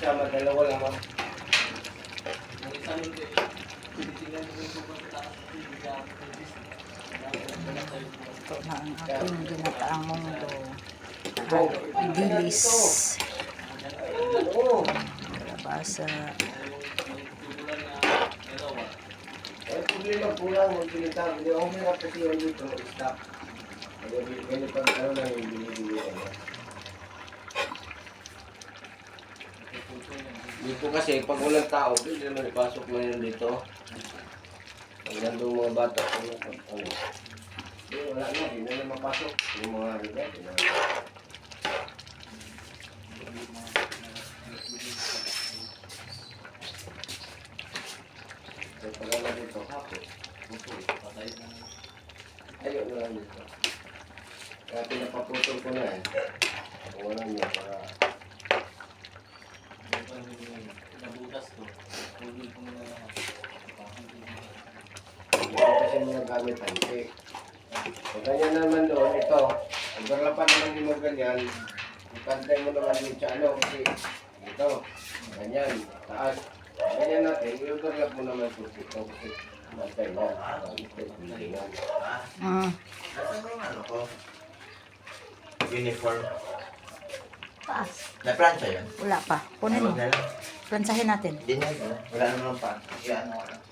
sama dalawa lang ah. Ito na ang aking ginataang mundo. Oo. Kalabasa. Eh, problema po lang, magbili tayo. Hindi ako kasi yung dito, stop. Ganyan pag ano lang yung binibili ko. Dito kasi, pag walang tao, pwede naman ipasok mo yun dito. Pag nandun mga bata, ano, ano. Hindi, wala na, hindi na mapasok. Yung mga riba, hindi ano dito, hapon. Ayun na lang dito. Kaya pinapaputol ko na eh. Hindi kasi mga gamit antik. Kung ganyan naman doon, ito. Overlapan naman din mo ganyan. Ipantay mo naman yung sa ano kasi ito. Ganyan, taas. Ganyan natin, i-overlap mo naman kung ito kasi pantay na. Mm. Ano ko? Uniform. Taas. Na-plancha yun? Wala pa. Kunin mo. Plansahin natin. Hindi na. Wala naman pa. Yan, ko lang.